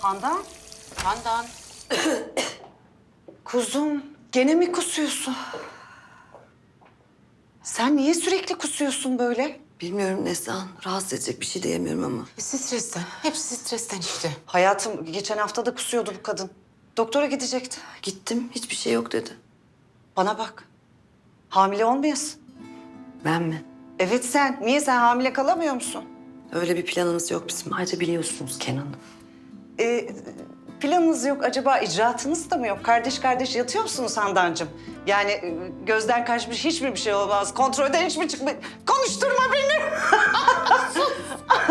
Handan, Handan. kuzum gene mi kusuyorsun? Sen niye sürekli kusuyorsun böyle? Bilmiyorum Neslihan. Rahatsız edecek bir şey diyemiyorum ama. Stresten. Hepsi stresten işte. Hayatım geçen hafta da kusuyordu bu kadın. Doktora gidecekti. Gittim. Hiçbir şey yok dedi. Bana bak. Hamile olmayasın. Ben mi? Evet sen. Niye sen hamile kalamıyor musun? Öyle bir planımız yok bizim. Ayrıca biliyorsunuz Kenan'ı. Ee, planınız yok. Acaba icraatınız da mı yok? Kardeş kardeş yatıyor musunuz Handancığım? Yani e, gözden kaçmış hiç mi bir şey olmaz? Kontrolden hiç mi çıkmış? Konuşturma beni.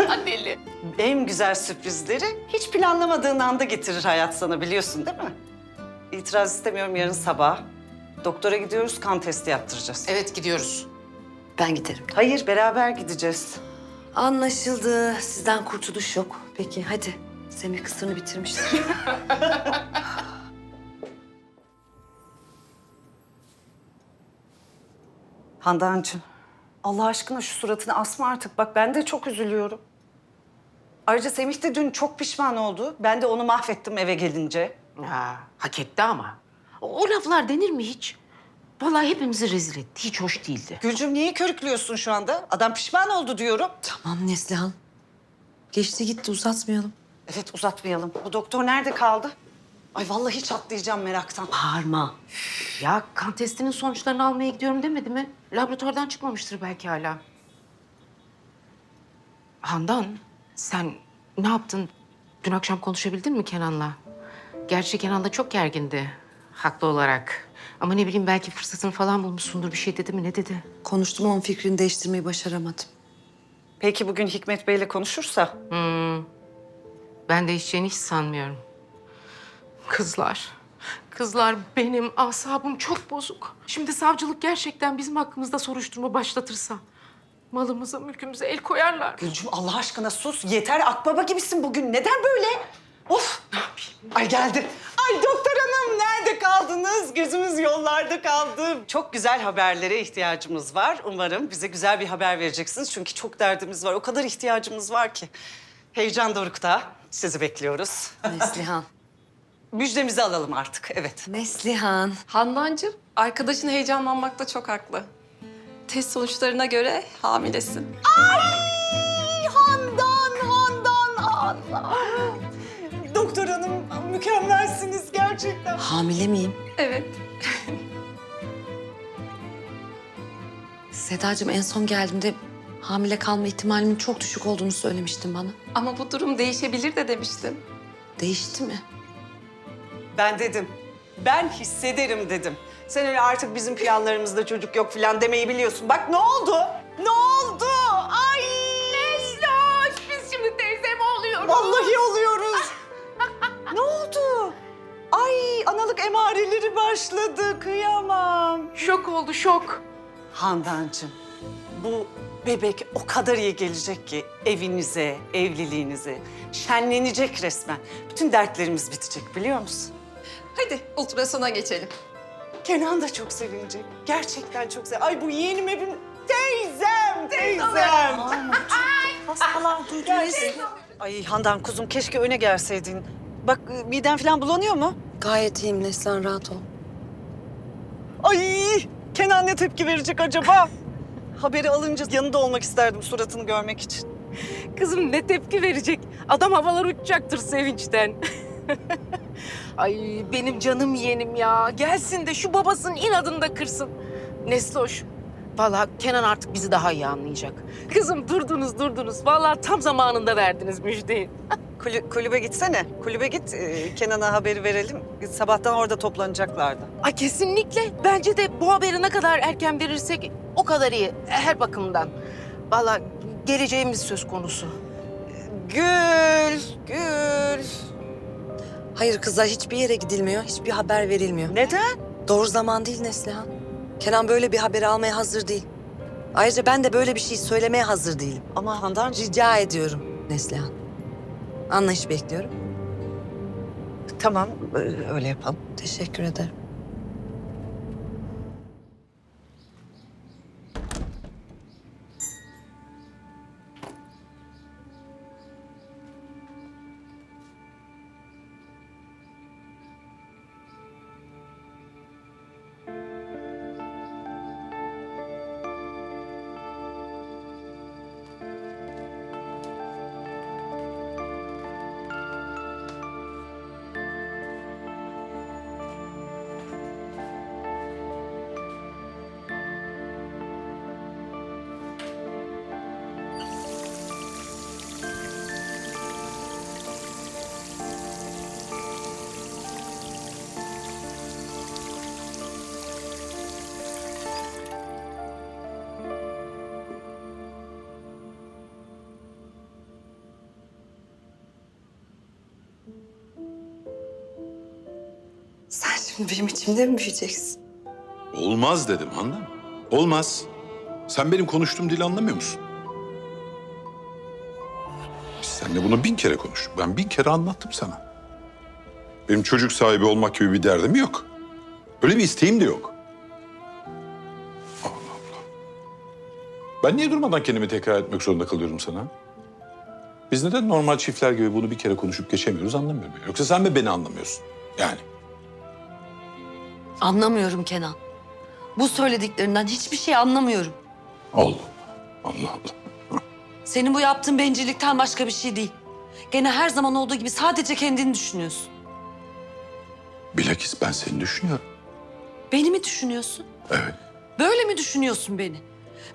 Anneli. En güzel sürprizleri hiç planlamadığın anda getirir hayat sana biliyorsun değil mi? İtiraz istemiyorum yarın sabah. Doktora gidiyoruz, kan testi yaptıracağız. Evet gidiyoruz. Ben giderim. Hayır, beraber gideceğiz. Anlaşıldı. Sizden kurtuluş yok. Peki hadi. Semih kısırını bitirmiştir. Handancığım, Allah aşkına şu suratını asma artık. Bak ben de çok üzülüyorum. Ayrıca Semih de dün çok pişman oldu. Ben de onu mahvettim eve gelince. Ha, hak etti ama. O, o laflar denir mi hiç? Vallahi hepimizi rezil etti. Hiç hoş değildi. Gülcüm niye körüklüyorsun şu anda? Adam pişman oldu diyorum. tamam Neslihan. Geçti gitti uzatmayalım. Evet uzatmayalım. Bu doktor nerede kaldı? Ay vallahi çatlayacağım meraktan. Bağırma. Ya kan testinin sonuçlarını almaya gidiyorum demedi mi? Laboratuvardan çıkmamıştır belki hala. Handan, sen ne yaptın? Dün akşam konuşabildin mi Kenan'la? Gerçi Kenan da çok gergindi. Haklı olarak. Ama ne bileyim belki fırsatını falan bulmuşsundur. Bir şey dedi mi? Ne dedi? Konuştum onun fikrini değiştirmeyi başaramadım. Peki bugün Hikmet Bey'le konuşursa? Ben değişeceğini hiç sanmıyorum. Kızlar, kızlar benim asabım çok bozuk. Şimdi savcılık gerçekten bizim hakkımızda soruşturma başlatırsa... ...malımıza, mülkümüze el koyarlar. Gülcüm Allah aşkına sus. Yeter akbaba gibisin bugün. Neden böyle? Of. Ne yapayım? Ay geldi. Ay doktor hanım nerede kaldınız? Gözümüz yollarda kaldı. Çok güzel haberlere ihtiyacımız var. Umarım bize güzel bir haber vereceksiniz. Çünkü çok derdimiz var. O kadar ihtiyacımız var ki. Heyecan dorukta. Sizi bekliyoruz. Neslihan. Müjdemizi alalım artık. Evet. Neslihan. Handancığım, arkadaşın heyecanlanmakta çok haklı. Test sonuçlarına göre hamilesin. Handan, Handan, Allah. Doktor hanım mükemmelsiniz gerçekten. Hamile miyim? Evet. Sedacığım en son geldiğimde hamile kalma ihtimalimin çok düşük olduğunu söylemiştin bana. Ama bu durum değişebilir de demiştin. Değişti mi? Ben dedim. Ben hissederim dedim. Sen öyle artık bizim planlarımızda çocuk yok falan demeyi biliyorsun. Bak ne oldu? Ne oldu? Ay! Esloş, biz şimdi teyze mi oluyoruz? Vallahi oluyoruz. ne oldu? Ay analık emareleri başladı. Kıyamam. Şok oldu, şok. Handancığım, bu bebek o kadar iyi gelecek ki evinize, evliliğinize. Şenlenecek resmen. Bütün dertlerimiz bitecek biliyor musun? Hadi ultrasona geçelim. Kenan da çok sevinecek. Gerçekten çok sevinecek. Ay bu yeğenim evim... Teyzem, teyzem. Hastalar duydunuz. Ay Handan kuzum keşke öne gelseydin. Bak e, miden falan bulanıyor mu? Gayet iyiyim Neslihan rahat ol. Ay Kenan ne tepki verecek acaba? Haberi alınca yanında olmak isterdim suratını görmek için. Kızım ne tepki verecek? Adam havalar uçacaktır sevinçten. Ay benim canım yeğenim ya. Gelsin de şu babasının inadını da kırsın. Nesloş. Vallahi Kenan artık bizi daha iyi anlayacak. Kızım durdunuz durdunuz. Vallahi tam zamanında verdiniz müjdeyi. Kulü- kulübe gitsene. Kulübe git. e, Kenan'a haberi verelim. Sabahtan orada toplanacaklardı. Ay kesinlikle. Bence de bu haberi ne kadar erken verirsek o kadar iyi. Her bakımdan. Vallahi geleceğimiz söz konusu. Gül, Gül. Hayır kızlar hiçbir yere gidilmiyor, hiçbir haber verilmiyor. Neden? Doğru zaman değil Neslihan. Kenan böyle bir haberi almaya hazır değil. Ayrıca ben de böyle bir şey söylemeye hazır değilim. Ama Handan Rica ediyorum Neslihan. Anlayış bekliyorum. tamam e, öyle yapalım. Teşekkür ederim. Şimdi benim içimde mi büyüyeceksin? Olmaz dedim Handan. Olmaz. Sen benim konuştuğum dili anlamıyor musun? Biz seninle bunu bin kere konuştuk. Ben bin kere anlattım sana. Benim çocuk sahibi olmak gibi bir derdim yok. Öyle bir isteğim de yok. Allah Allah. Ben niye durmadan kendimi tekrar etmek zorunda kalıyorum sana? Biz neden normal çiftler gibi bunu bir kere konuşup geçemiyoruz anlamıyorum. Yoksa sen mi beni anlamıyorsun? Yani. Anlamıyorum Kenan. Bu söylediklerinden hiçbir şey anlamıyorum. Allah Allah. Allah. Senin bu yaptığın bencillikten başka bir şey değil. Gene her zaman olduğu gibi sadece kendini düşünüyorsun. Bilakis ben seni düşünüyorum. Beni mi düşünüyorsun? Evet. Böyle mi düşünüyorsun beni?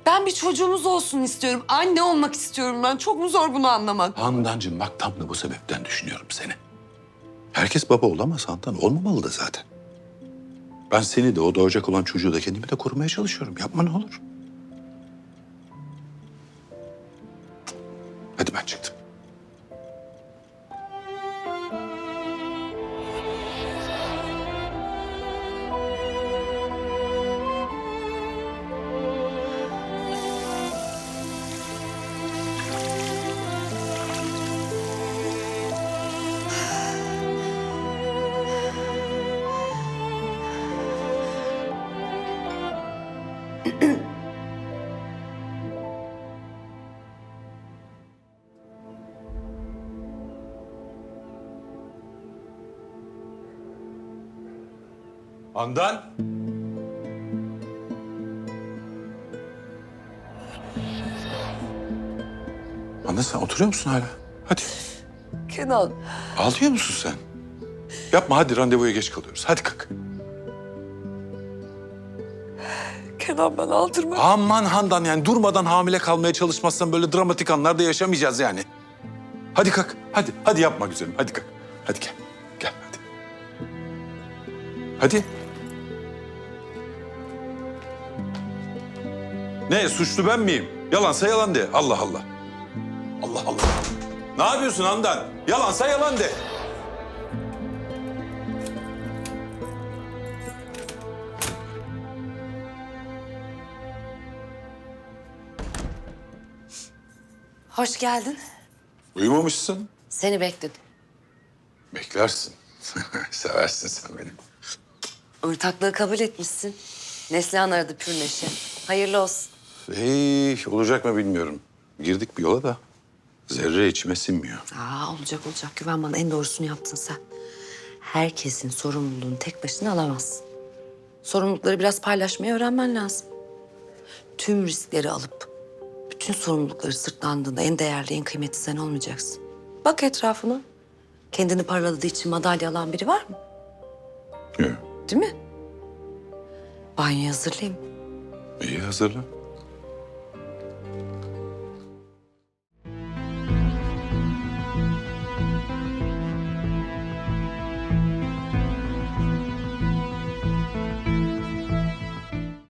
Ben bir çocuğumuz olsun istiyorum. Anne olmak istiyorum ben. Çok mu zor bunu anlamak? Handancığım bak tam da bu sebepten düşünüyorum seni. Herkes baba olamaz Handan. Olmamalı da zaten. Ben seni de o doğacak olan çocuğu da kendimi de korumaya çalışıyorum. Yapma ne olur. Hadi ben çıktım. Handan. Handan sen oturuyor musun hala? Hadi. Kenan. Ağlıyor musun sen? Yapma hadi randevuya geç kalıyoruz. Hadi kalk. Kenan ben aldırma. Aman Handan yani durmadan hamile kalmaya çalışmazsan böyle dramatik anlarda yaşamayacağız yani. Hadi kalk. Hadi. Hadi yapma güzelim. Hadi kalk. Hadi gel. Gel hadi. Hadi. Ne suçlu ben miyim? Yalansa yalan de. Allah Allah. Allah Allah. Ne yapıyorsun Handan? Yalansa yalan de. Hoş geldin. Uyumamışsın. Seni bekledim. Beklersin. Seversin sen beni. Ortaklığı kabul etmişsin. Neslihan aradı pür neşe. Hayırlı olsun. Hey, olacak mı bilmiyorum. Girdik bir yola da zerre içime sinmiyor. Aa olacak olacak. Güven bana en doğrusunu yaptın sen. Herkesin sorumluluğunu tek başına alamazsın. Sorumlulukları biraz paylaşmayı öğrenmen lazım. Tüm riskleri alıp bütün sorumlulukları sırtlandığında en değerli, en kıymetli sen olmayacaksın. Bak etrafına. Kendini parladığı için madalya alan biri var mı? Yok. Değil mi? Banyo hazırlayayım. İyi hazırla.